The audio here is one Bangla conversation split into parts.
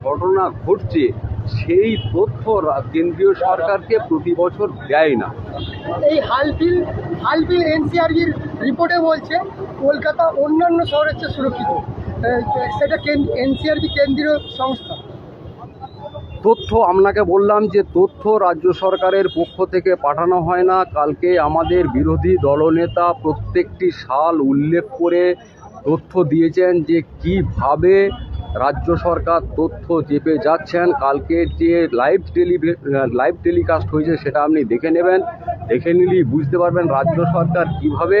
ঘটনা ঘটছে সেই তথ্য কেন্দ্রীয় সরকারকে প্রতি বছর দেয় না। এই হালফিল হালফিল এনসিআরবির রিপোর্টে বলছে কলকাতা অন্যান্য শহরের চেয়ে সুরক্ষিত। সেটা এনসিআরবি কেন্দ্রীয় সংস্থা। তথ্য আপনাকে বললাম যে তথ্য রাজ্য সরকারের পক্ষ থেকে পাঠানো হয় না। কালকে আমাদের বিরোধী দলনেতা প্রত্যেকটি সাল উল্লেখ করে তথ্য দিয়েছেন যে কীভাবে রাজ্য সরকার তথ্য চেপে যাচ্ছেন। কালকে যে লাইভ টেলিভি লাইভ টেলিকাস্ট হয়েছে সেটা আপনি দেখে নেবেন। দেখে নিলেই বুঝতে পারবেন রাজ্য সরকার কীভাবে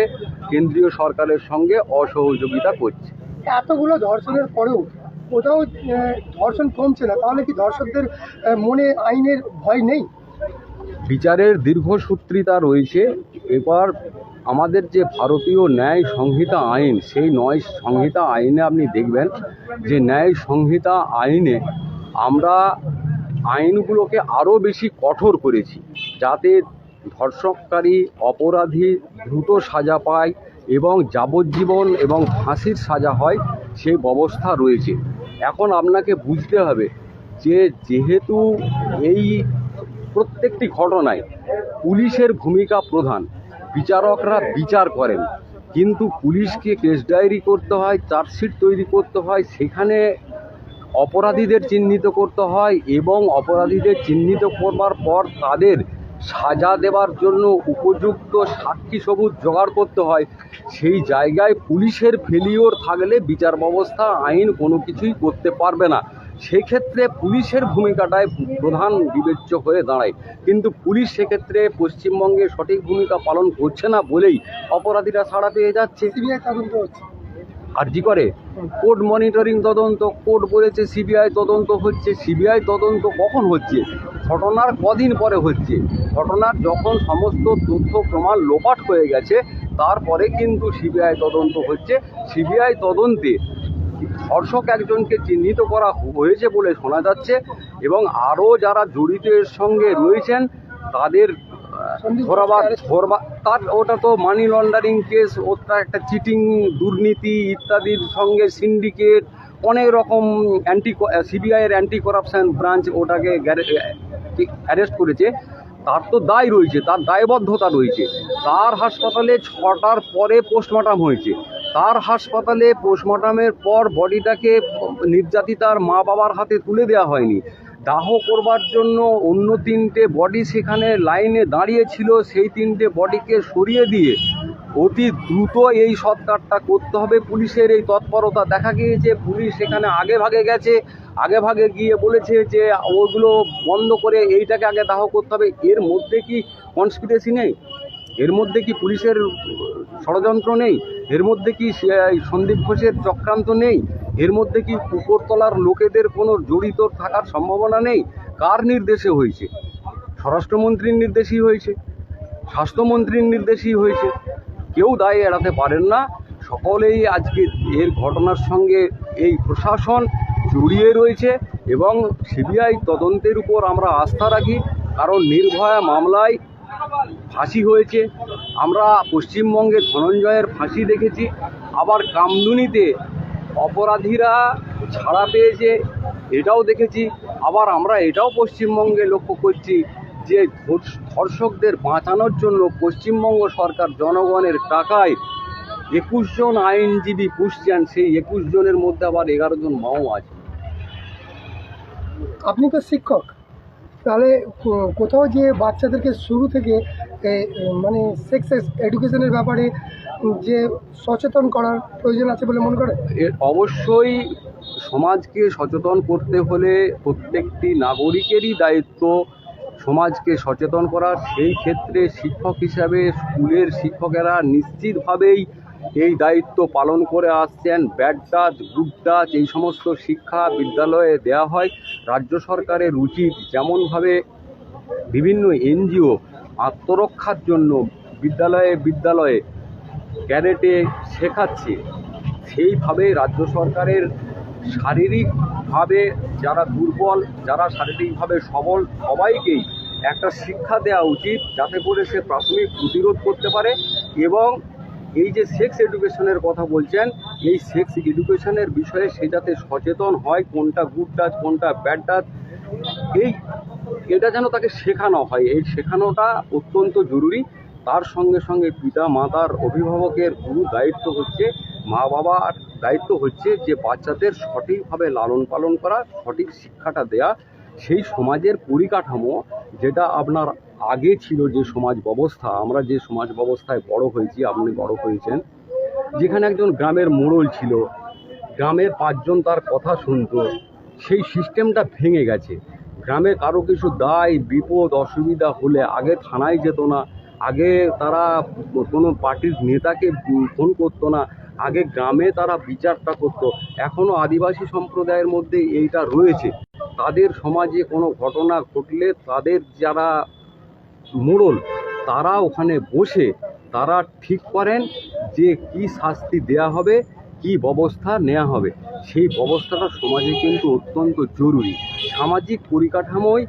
কেন্দ্রীয় সরকারের সঙ্গে অসহযোগিতা করছে। এতগুলো ধর্ষণের পরেও কোথাও ধর্ষণ কমছে না। তাহলে কি ধর্ষকদের মনে আইনের ভয় নেই? বিচারের দীর্ঘসূত্রিতা রয়েছে। এবার আমাদের যে ভারতীয় ন্যায় সংহিতা আইন, সেই নয় সংহিতা আইনে আপনি দেখবেন যে ন্যায় সংহিতা আইনে আমরা আইনগুলোকে আরও বেশি কঠোর করেছি, যাতে ধর্ষককারী অপরাধী দ্রুত সাজা পায় এবং যাবজ্জীবন এবং ফাঁসির সাজা হয়, সেই ব্যবস্থা রয়েছে। এখন আপনাকে বুঝতে হবে যে যেহেতু এই প্রত্যেকটি ঘটনায় পুলিশের ভূমিকা প্রধান বিচারকরা বিচার করেন। কিন্তু পুলিশকে কেস ডায়েরি করতে হয়, চার্জশিট তৈরি করতে হয়, সেখানে অপরাধীদের চিহ্নিত করতে হয় এবং অপরাধীদের চিহ্নিত করবার পর তাদের সাজা দেওয়ার জন্য উপযুক্ত সাক্ষী সবুজ জোগাড় করতে হয়। সেই জায়গায় পুলিশের ফেলিওর থাকলে বিচার ব্যবস্থা, আইন কোনো কিছুই করতে পারবে না। সেক্ষেত্রে পুলিশের ভূমিকাটাই প্রধান বিবেচ্য হয়ে দাঁড়ায়। কিন্তু পুলিশ সেক্ষেত্রে পশ্চিমবঙ্গে সঠিক ভূমিকা পালন করছে না বলেই অপরাধীরা ছাড়া পেয়ে যাচ্ছে। সিবিআই তদন্ত হচ্ছে। আরজি করে? কোর্ট মনিটরিং তদন্ত কোর্ট বলেছে সিবিআই তদন্ত হচ্ছে সিবিআই তদন্ত কখন হচ্ছে? ঘটনার কদিন পরে হচ্ছে। ঘটনার যখন সমস্ত তথ্য প্রমাণ লোপাট হয়ে গেছে তারপরে কিন্তু সিবিআই তদন্ত হচ্ছে। সিবিআই তদন্তে ধর্ষক একজনকে চিহ্নিত করা হয়েছে বলে শোনা যাচ্ছে এবং আরও যারা জড়িত এর সঙ্গে রয়েছেন, তাদের ধরাবাদ, ধরবা তার ওটা তো মানি লন্ডারিং কেস ওটা একটা চিটিং দুর্নীতি ইত্যাদির সঙ্গে সিন্ডিকেট অনেক রকম অ্যান্টি সিবিআইয়ের অ্যান্টি করাপশন ব্রাঞ্চ ওটাকে অ্যারেস্ট করেছে। তার তো দায় রয়েছে, তার দায়বদ্ধতা রয়েছে। তার হাসপাতালে ছটার পরে পোস্টমর্টম হয়েছে। তার হাসপাতালে পোস্টমর্টমের পর বডিটাকে নির্যাতিতার মা বাবার হাতে তুলে দেওয়া হয়নি। দাহ করবার জন্য অন্য তিনটে বডি সেখানে লাইনে দাঁড়িয়ে ছিল সেই তিনটে বডিকে সরিয়ে দিয়ে অতি দ্রুত এই সৎকারটা করতে হবে। পুলিশের এই তৎপরতা দেখা গিয়েছে। পুলিশ সেখানে আগে ভাগে গেছে। আগে ভাগে গিয়ে বলেছে যে, ওগুলো বন্ধ করে এইটাকে আগে দাহ করতে হবে। এর মধ্যে কি কনস্পিরেসি নেই? এর মধ্যে কি পুলিশের ষড়যন্ত্র নেই? এর মধ্যে কি সন্দীপ ঘোষের চক্রান্ত নেই? এর মধ্যে কি উপরতলার লোকেদের কোনো জড়িত থাকার সম্ভাবনা নেই? কার নির্দেশে হয়েছে? স্বরাষ্ট্রমন্ত্রীর নির্দেশই হয়েছে। স্বাস্থ্যমন্ত্রীর নির্দেশই হয়েছে। কেউ দায় এড়াতে পারেন না। সকলেই আজকে এর ঘটনার সঙ্গে এই প্রশাসন জড়িয়ে রয়েছে এবং সিবিআই তদন্তের উপর আমরা আস্থা রাখি। কারণ নির্ভয়া মামলায় ফাঁসি হয়েছে। আমরা পশ্চিমবঙ্গে ধনঞ্জয়ের ফাঁসি দেখেছি। আবার কামদুনিতে অপরাধীরা ছাড়া পেয়েছে, এটাও দেখেছি। আবার আমরা এটাও পশ্চিমবঙ্গে লক্ষ্য করছি যে ধর্ষকদের বাঁচানোর জন্য পশ্চিমবঙ্গ সরকার জনগণের টাকায় একুশ জন আইনজীবী পুষছেন, সেই একুশ জনের মধ্যে আবার এগারো জন মাও আছে। আপনি তো শিক্ষক। তাহলে কোথাও যে বাচ্চাদেরকে শুরু থেকে মানে সেক্স এডুকেশনের ব্যাপারে যে সচেতন করার প্রয়োজন আছে বলে মনে এর অবশ্যই সমাজকে সচেতন করতে হলে প্রত্যেকটি নাগরিকেরই দায়িত্ব সমাজকে সচেতন করার সেই ক্ষেত্রে শিক্ষক হিসাবে স্কুলের শিক্ষকেরা নিশ্চিতভাবেই এই দায়িত্ব পালন করে আসছেন ব্যাড টাচ এই সমস্ত শিক্ষা বিদ্যালয়ে দেওয়া হয়। রাজ্য সরকারের উচিত যেমনভাবে বিভিন্ন এনজিও আত্মরক্ষার জন্য বিদ্যালয়ে বিদ্যালয়ে ক্যারেটে শেখাচ্ছে, সেইভাবে রাজ্য সরকারের শারীরিকভাবে যারা দুর্বল, যারা শারীরিকভাবে সবল, সবাইকেই একটা শিক্ষা দেওয়া উচিত যাতে করে সে প্রাথমিক প্রতিরোধ করতে পারে এবং এই যে সেক্স এডুকেশনের কথা বলছেন, এই সেক্স এডুকেশনের বিষয়ে সে যাতে সচেতন হয়, কোনটা গুড টাচ কোনটা ব্যাড টাচ এই, এটা যেন তাকে শেখানো হয়। এই শেখানোটা অত্যন্ত জরুরি। তার সঙ্গে সঙ্গে পিতা মাতার অভিভাবকের গুরু দায়িত্ব হচ্ছে, মা বাবার দায়িত্ব হচ্ছে যে বাচ্চাদের সঠিকভাবে লালন পালন করা, সঠিক শিক্ষাটা দেয়া। সেই সমাজের পরিকাঠামো যেটা আপনার আগে ছিল যে সমাজ ব্যবস্থা, আমরা যে সমাজ ব্যবস্থায় বড় হয়েছি, আপনি বড় হয়েছেন, যেখানে একজন গ্রামের মোড়ল ছিল, গ্রামের পাঁচজন তার কথা শুনত, সেই সিস্টেমটা ভেঙে গেছে। গ্রামে কারও কিছু দায়, বিপদ, অসুবিধা হলে আগে থানায় যেত না, আগে তারা কোনো পার্টির নেতাকে ফোন করতো না, আগে গ্রামে তারা বিচারটা করতো। এখনও আদিবাসী সম্প্রদায়ের মধ্যে এইটা রয়েছে। তাদের সমাজে কোনো ঘটনা ঘটলে তাদের যারা মোড়ল। তারা ওখানে বসে তারা ঠিক করেন যে কি শাস্তি দেয়া হবে, কি ব্যবস্থা নেওয়া হবে। সেই ব্যবস্থাটা সমাজে কিন্তু অত্যন্ত জরুরি। সামাজিক পরিকাঠামোয়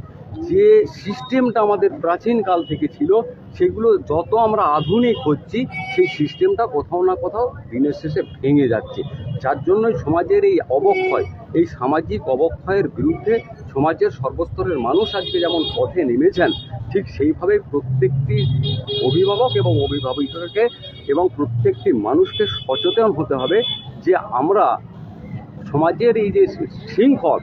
যে সিস্টেমটা আমাদের প্রাচীনকাল থেকে ছিল, সেগুলো যত আমরা আধুনিক হচ্ছি, সেই সিস্টেমটা কোথাও না কোথাও দিনের শেষে ভেঙে যাচ্ছে। যার জন্যই সমাজের এই অবক্ষয়, এই সামাজিক অবক্ষয়ের বিরুদ্ধে সমাজের সর্বস্তরের মানুষ আজকে যেমন পথে নেমেছেন, ঠিক সেইভাবে প্রত্যেকটি অভিভাবক এবং অভিভাবকদেরকে এবং প্রত্যেকটি মানুষকে সচেতন হতে হবে যে আমরা সমাজের এই যে শৃঙ্খল,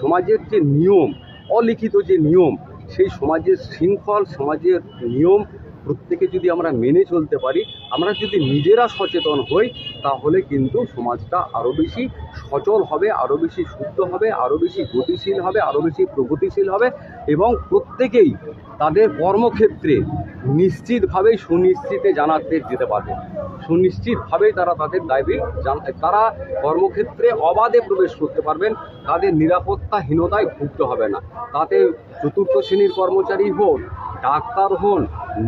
সমাজের যে নিয়ম, অলিখিত যে নিয়ম, সেই সমাজের শৃঙ্খল, সমাজের নিয়ম প্রত্যেকে যদি আমরা মেনে চলতে পারি, আমরা যদি নিজেরা সচেতন হই, তাহলে কিন্তু সমাজটা আরও বেশি সচল হবে আরও বেশি শুদ্ধ হবে আরও বেশি গতিশীল হবে আরও বেশি প্রগতিশীল হবে এবং প্রত্যেকেই তাদের কর্মক্ষেত্রে নিশ্চিতভাবেই সুনিশ্চিতে জানাতে যেতে পারবে। সুনিশ্চিতভাবেই তারা তাদের দাবি তারা কর্মক্ষেত্রে অবাধে প্রবেশ করতে পারবেন, তাদের নিরাপত্তাহীনতায় ভুগতে হবে না। তাতে চতুর্থ শ্রেণির কর্মচারী হোক ডাক্তার হন,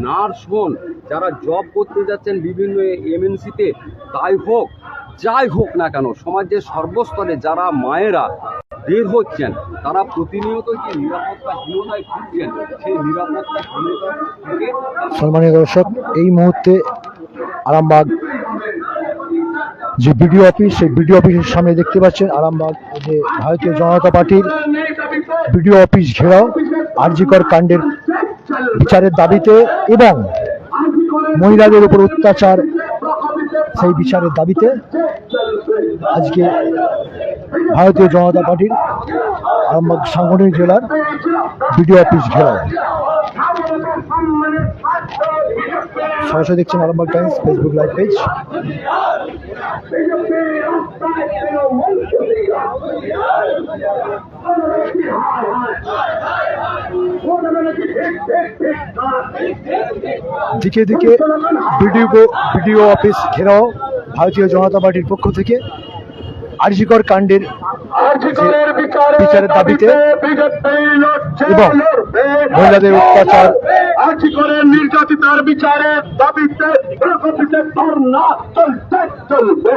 নার্স হন, যারা জব করতে যাচ্ছেন বিভিন্ন এমএনসিতে তাই হোক, যাই হোক না কেন, সমাজের সর্বস্তরে যারা মায়েরা বের হচ্ছেন, তারা প্রতিনিয়ত যে নিরাপত্তাহীনতায় ভুগছেন, সেই নিরাপত্তাহীনতা সম্মানীয় দর্শক, এই মুহূর্তে আরামবাগ যে বিডিও অফিস সেই বিডিও অফিসের সামনে দেখতে পাচ্ছেন আরামবাগ যে ভারতীয় জনতা পার্টির বিডিও অফিস ঘেরাও, আরজিকর কাণ্ডের বিচারের দাবিতে এবং মহিলাদের উপর অত্যাচার, সেই বিচারের দাবিতে আজকে ভারতীয় জনতা পার্টির সাংগঠনিক জেলার বিডিও অফিস ঘেরাও। সরাসরি দেখছেন Arambagh times Facebook live page. দিকে দিকে বিডিও বিডিও অফিস ঘেরাও ভারতীয় জনতা পার্টির পক্ষ থেকে। আরজিকর কাণ্ডের বিচারের দাবিতে এবং মহিলাদের অত্যাচার আর্থিকরের নির্যাতিতার বিচারের দাবিতে ধর্ণা চলবে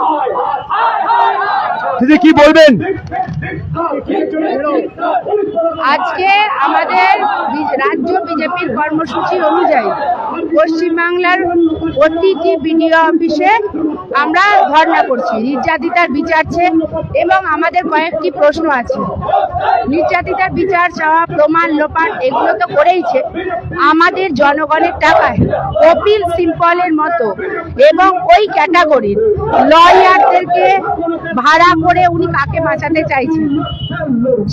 হায় হায় দিদি কি বলবেন আজকে আমাদের রাজ্য বিজেপির কর্মসূচি অনুযায়ী পশ্চিমবাংলার প্রতিটি বিডিও অফিসে আমরা ধর্ণা করছি। নির্যাতিতার বিচার এবং আমাদের কয়েকটি প্রশ্ন আছে। নির্যাতিতার বিচার চাওয়া, প্রমাণ লোপাট, এগুলো তো করেইছে। আমাদের জনগণের টাকায়, কপিল সিম্পলের মতো এবং ওই ক্যাটাগরির লয়ারদেরকে ভাড়া করে উনি কাকে বাঁচাতে চাইছেন?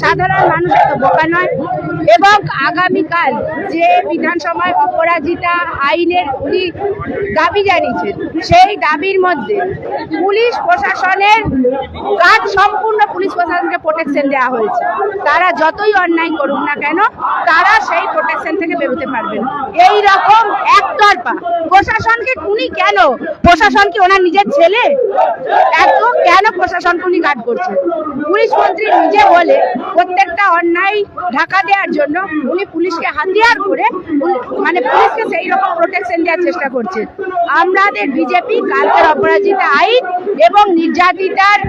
সাধারণ মানুষ এত বোকা নয়। এবং আগামীকাল যে বিধানসভায় অপরাজিতা আইনের উনি দাবি জানিয়েছেন, সেই দাবির মধ্যে পুলিশ প্রশাসনের কাজ সম্পূর্ণ পুলিশ প্রশাসনকে প্রোটেকশন দেওয়া হয়েছে। তারা যতই অন্যায় করুক না কেন, তারা সেই প্রোটেকশন থেকে বেরোতে পারবেন এই রকম একতরফা প্রশাসনকে উনি কেন, প্রশাসন কি ওনার নিজের ছেলে? এত কেন প্রশাসনকে উনি গার্ড করছে পুলিশ মন্ত্রী নিজে বলে, প্রত্যেকটা অন্যায় ঢাকা দেওয়ার জন্য উনি পুলিশকে হাতিয়ার করে মানে পুলিশকে সেই রকম প্রোটেকশন দেওয়ার চেষ্টা করছে। আমাদের বিজেপি কালকের অপরাজিতা আইন এবং নির্যাতিতার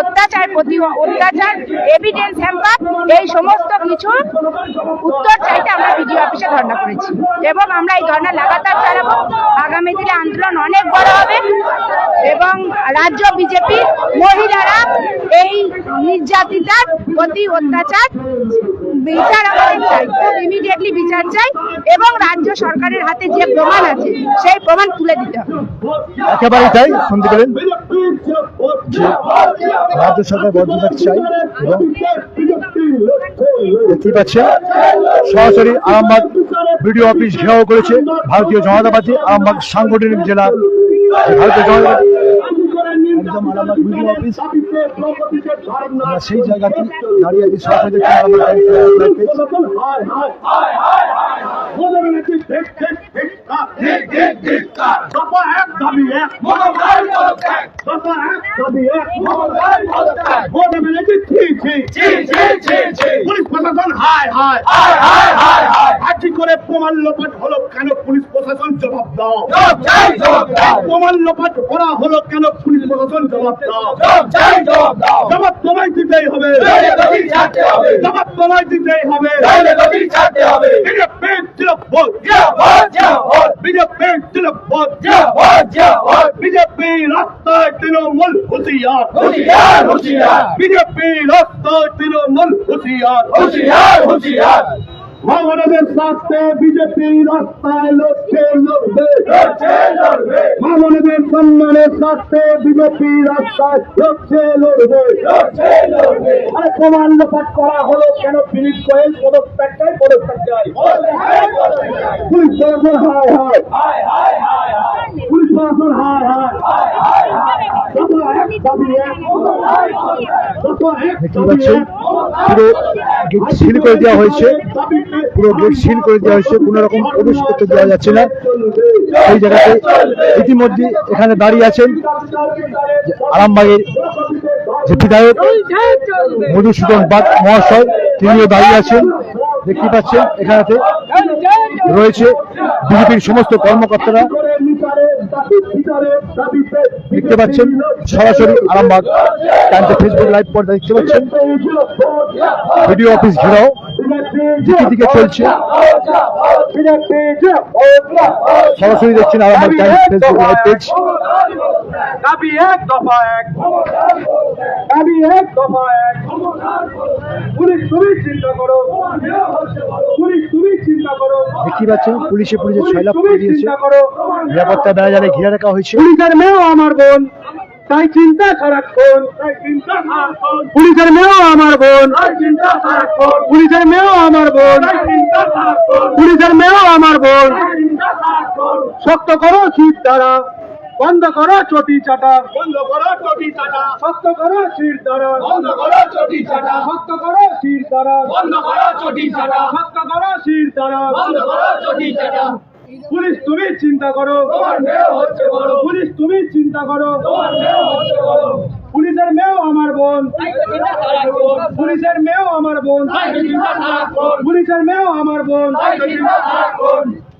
অত্যাচার প্রতি অত্যাচার এভিডেন্স হ্যাম্পার এই সমস্ত কিছু উত্তর চাইতে আমরা বিডিও অফিসে ধর্ণা করেছি। এবং আমরা এই ধর্ণা লাগাতার চালাবো। আগামী দিনে আন্দোলন অনেক বড় হবে এবং রাজ্য বিজেপি মহিলারা এই নির্যাতিতার প্রতি অত্যাচার বিচার আমাদের চাই ইমিডিয়েটলি বিচার চাই এবং রাজ্য সরকারের হাতে যে প্রমাণ আছে, সেই প্রমাণ তুলে দিতে হবে। একেবারেই তাই? শুনতে পেলেন? রাজ্য সরকার বদ্ধতা চাই এবং দেখতেই পাচ্ছেন সরাসরি আরামবাগ বিডিও অফিস ঘেরাও করেছে ভারতীয় জনতা পার্টি, আরামবাগ সাংগঠনিক জেলা ভারতীয় জনতা একদম আরামবাগ বিডিও অফিস আমরা সেই জায়গাতে দাঁড়িয়ে আছি পেজ। পুলিশ প্রশাসন হায় হায় আজকে করে প্রমাণ লোপাট হলো কেন? পুলিশ প্রশাসন জবাব দাও। প্রমাণ লোপাট করা হলো কেন? পুলিশ প্রশাসন জবাব দাও। জবাব তোমায় দিতেই হবে। জবাব তোমায় দিতেই হবে। বিজেপি রাস্তায় তৃণমূল হুঁশিয়ার। বিজেপি রাস্তায় হুঁশিয়ার। মামলাদের স্বার্থে বিজেপি রাস্তায় লড়ছে লড়বে। মামলাদের সম্মানের স্বার্থে বিজেপি রাস্তায় লড়ছে লড়বে। আরে প্রমাণ লোপাট করা হলো কেন? ফিনিশ গোয়েল পদত্যাগ চাই পদত্যাগ চাই। পুলিশ প্রশাসন হায় হায়। পুলিশ প্রশাসন হায় হায়। পুরো গেট সিল করে দেওয়া হয়েছে। পুরো গেট সিল করে দেওয়া হয়েছে, কোনো রকম প্রবেশ করতে দেওয়া যাচ্ছে না। সেই জায়গাতে ইতিমধ্যে এখানে দাঁড়িয়ে আছেন আরামবাগের যে বিধায়ক মধুসূদন বাগ মহাশয়, তিনিও দাঁড়িয়ে আছেন। দেখতে পাচ্ছেন, এখানেতে রয়েছে বিজেপির সমস্ত কর্মকর্তারা। দেখতে পাচ্ছেন, সরাসরি আরামবাগ টাইমসে ফেসবুক লাইভ পর্দা দেখতে পাচ্ছেন। ভিডিও অফিস ঘেরাও, দিকে দিকে চলছে। সরাসরি দেখছেন Arambagh times Facebook live page এক, দফা এক। দাবি এক দফা এক পুলিশ তুমি চিন্তা করো। পুলিশ তুমি চিন্তা করো। দেখতে পাচ্ছেন পুলিশে পুলিশে ছয়লাভ করে দিয়েছে। ঘিরে রাখা হয়েছে। পুলিশের মেয়েও আমার বোন তাই চিন্তা সারাক্ষণ পুলিশের মেয়েও আমার বোন পুলিশের মেয়েও আমার বোন পুলিশের মেয়েও আমার বোন শক্ত করো শীত দ্বারা। বন্ধ করো চটি চাটা। বন্ধ করো চটি চাটা। শক্ত করো শির দ্বারা। বন্ধ করো চটি চাটা। শক্ত করো শির দ্বারা। বন্ধ করো চটি চাটা। শক্ত করো শির দ্বারা। বন্ধ করো চটি চাটা। পুলিশ তুমি চিন্তা করো। পুলিশ তুমি চিন্তা করো। পুলিশের মেয়েও আমার বোন। পুলিশের মেয়েও আমার বোন। পুলিশের মেয়েও আমার বোন।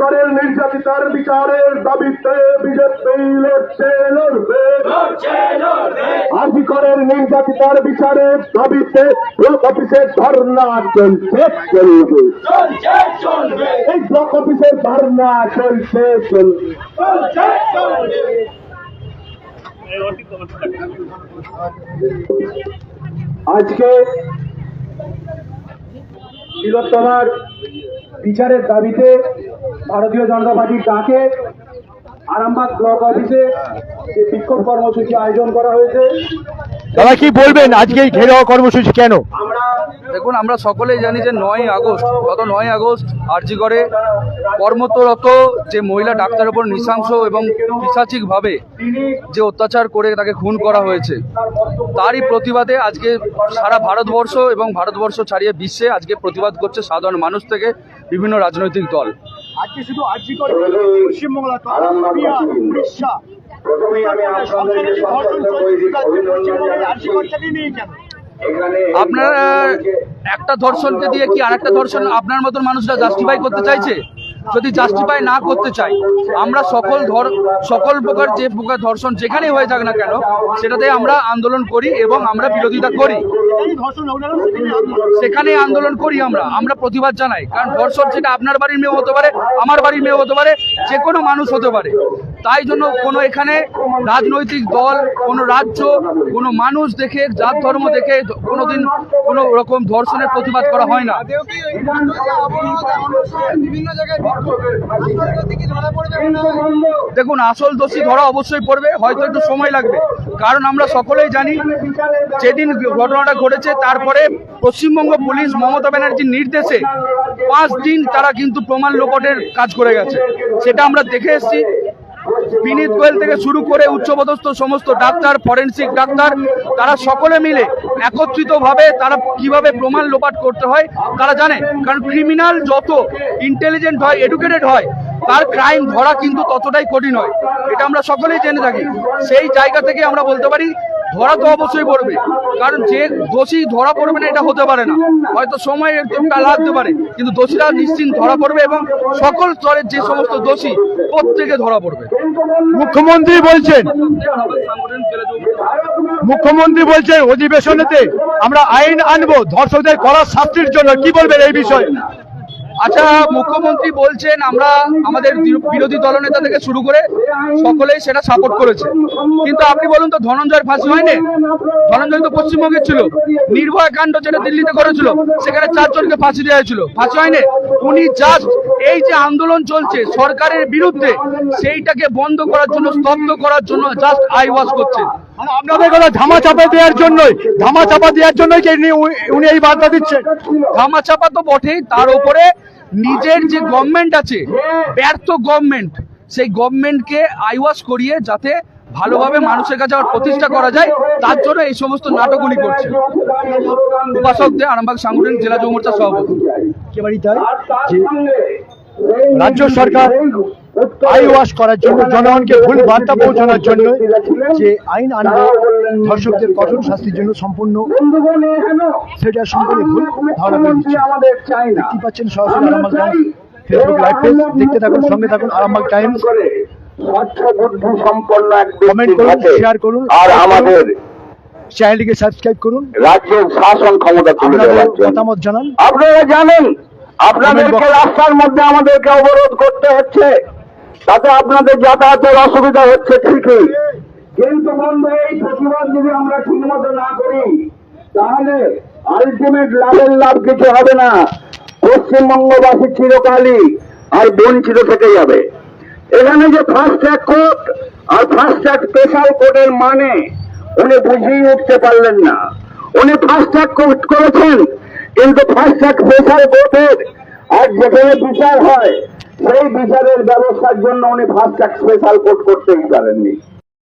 করের নির্যাতিতার বিচারের দাবিতে বিজেপি লড়ছে লড়বে। আরজি করের নির্যাতিতার বিচারের দাবিতে ব্লক অফিসের ধর্ণা চলছে চলবে। এই ব্লক অফিসের ধর্ণা চলছে চলবে। আজকে তিলোত্তমার বিচারের দাবিতে ভারতীয় জনতা পার্টির ডাকে আরামবাগ ব্লক অফিসে যে বিক্ষোভ কর্মসূচি আয়োজন করা হয়েছে। তারা কি বলবেন? আজকে এই ঘেরাও কর্মসূচি কেন? দেখুন আমরা সকলেই জানি যে নয় আগস্ট গত নয় আগস্ট আরজি করে কর্মরত যে মহিলা ডাক্তারের উপর নৃশংস এবং পিসাচিকভাবে যে অত্যাচার করে তাকে খুন করা হয়েছে তারই প্রতিবাদে আজকে সারা ভারতবর্ষ এবং ভারতবর্ষ ছাড়িয়ে বিশ্বে আজকে প্রতিবাদ করছে সাধারণ মানুষ থেকে বিভিন্ন রাজনৈতিক দল। আজকে শুধু আরজি করে পশ্চিমবাংলা বিহার উড়িষ্যা প্রথমেই আমি আপনাদেরকে আপনারা একটা ধর্ষণকে দিয়ে কি আরেকটা ধর্ষণ আপনার মতন মানুষরা জাস্টিফাই করতে চাইছে? যদি জাস্টিফাই না করতে চাই আমরা সকল ধর, সকল প্রকার যে প্রকার ধর্ষণ যেখানেই হয়ে যাক না কেন, সেটাতে আমরা আন্দোলন করি এবং আমরা বিরোধিতা করি। সেখানে আন্দোলন করি আমরা আমরা প্রতিবাদ জানাই। কারণ ধর্ষণ সেটা আপনার বাড়ির মেয়ে হতে পারে, আমার বাড়ির মেয়ে হতে পারে, যে কোনো মানুষ হতে পারে। তাই জন্য কোনো এখানে রাজনৈতিক দল, কোনো রাজ্য, কোনো মানুষ দেখে, জাত ধর্ম দেখে কোনোদিন কোনো রকম ধর্ষণের প্রতিবাদ করা হয় না। দেখুন, আসল দোষী ধরা অবশ্যই পড়বে, হয়তো একটু সময় লাগবে। কারণ আমরা সকলেই জানি, যেদিন ঘটনাটা ঘটেছে, তারপরে পশ্চিমবঙ্গ পুলিশ মমতা ব্যানার্জির নির্দেশে পাঁচ দিন তারা কিন্তু প্রমাণ লোপটের কাজ করে গেছে। সেটা আমরা দেখে এসেছি। বিনীত গোয়েল থেকে শুরু করে উচ্চপদস্থ সমস্ত ডাক্তার ফরেন্সিক ডাক্তার, তারা সকলে মিলে একত্রিতভাবে তারা কীভাবে প্রমাণ লোপাট করতে হয়, তারা জানে। কারণ ক্রিমিনাল যত ইন্টেলিজেন্ট হয় এডুকেটেড হয়, তার ক্রাইম ধরা কিন্তু ততটাই কঠিন হয়। এটা আমরা সকলেই জেনে থাকি। সেই জায়গা থেকে আমরা বলতে পারি ধরা তো অবশ্যই পড়বে। কারণ যে দোষী ধরা পড়বে না, এটা হতে পারে না। হয়তো সময় একটুটা লাগতে পারে, কিন্তু দোষীরা নিশ্চিন্ত ধরা পড়বে এবং সকল স্তরের যে সমস্ত দোষী প্রত্যেকে ধরা পড়বে। মুখ্যমন্ত্রী বলছেন মুখ্যমন্ত্রী বলছেন অধিবেশনেতে আমরা আইন আনব, ধর্ষকদের করার শাস্তির জন্য। কি বলবেন এই বিষয়ে? আচ্ছা মুখ্যমন্ত্রী বলছেন আমরা আমাদের বিরো- বিরোধী দলনেতা থেকে শুরু করে সকলেই সেটা সাপোর্ট করেছে। কিন্তু আপনি বলুন তো ধনঞ্জয়ের ফাঁসি হয়নি? ধনঞ্জয় তো পশ্চিমবঙ্গের ছিল। নির্ভয়া কাণ্ড যেটা দিল্লিতে করেছিল সেখানে চারজনকে ফাঁসি দেওয়া হয়েছিল। ফাঁসি হয়নি? উনি জাস্ট এই যে আন্দোলন চলছে, সরকারের বিরুদ্ধে, সেইটাকে বন্ধ করার জন্য, স্তব্ধ করার জন্য জাস্ট আই ওয়াশ করছেন। মানে আপনাদের কথা ধামা চাপা দেওয়ার জন্যই ধামা চাপা দেওয়ার জন্যই উনি এই বার্তা দিচ্ছেন। ধামাচাপা তো বটেই তার উপরে নিজের যে গভর্নমেন্ট আছে ব্যর্থ গভর্নমেন্ট সেই গভর্নমেন্টকে আইওয়াশ করিয়ে যাতে ভালোভাবে মানুষের কাছে আবার প্রতিষ্ঠা করা যায় তার জন্য এই সমস্ত নাটকগুলি করছে। উপাসক দে আরামবাগ সাংগঠনিক জেলা যুব মোর্চার সভাপতি। রাজ্য সরকার আই ওয়াশ করার জন্য জনগণকে ভুল বার্তা পৌঁছানোর জন্য যে আইন আনবে ধর্ষকদের কঠোর শাস্তির জন্য সম্পূর্ণ সেটা সম্পূর্ণ ভুল ধারণা করে দিচ্ছে দেখতে পাচ্ছেন সরাসরি Arambagh times Facebook live page দেখতে থাকুন সঙ্গে থাকুন আরামবাগ টাইমস। কমেন্ট করুন শেয়ার করুন আর আমাদের চ্যানেলটিকে সাবস্ক্রাইব করুন। রাজ্যের শাসন ক্ষমতা তুলে দেওয়ার মতামত জানান। আপনারা জানেন আপনাদেরকে রাস্তার মধ্যে আমাদেরকে অবরোধ করতে হচ্ছে। তাতে আপনাদের যাতায়াতের অসুবিধা হচ্ছে ঠিকই। কিন্তু বন্ধু, এই প্রতিবাদ যদি আমরা ঠিক মতো না করি, তাহলে আলটিমেট লাভের লাভ কিছু হবে না। পশ্চিমবঙ্গবাসী চিরকালই আর বঞ্চিত থেকে যাবে। এখানে যে ফাস্ট ট্র্যাক কোর্ট আর ফাস্ট ট্র্যাক স্পেশাল কোর্টের মানে উনি বুঝিয়ে উঠতে পারলেন না। উনি ফাস্ট ট্র্যাক কোর্ট করেছেন, কিন্তু ফাস্ট ট্র্যাক স্পেশাল কোর্টের আর যেখানে বিচার হয় সেই বিচারের ব্যবস্থার জন্য উনি ফাস্ট ট্র্যাক স্পেশাল কোর্ট করতেই পারেননি।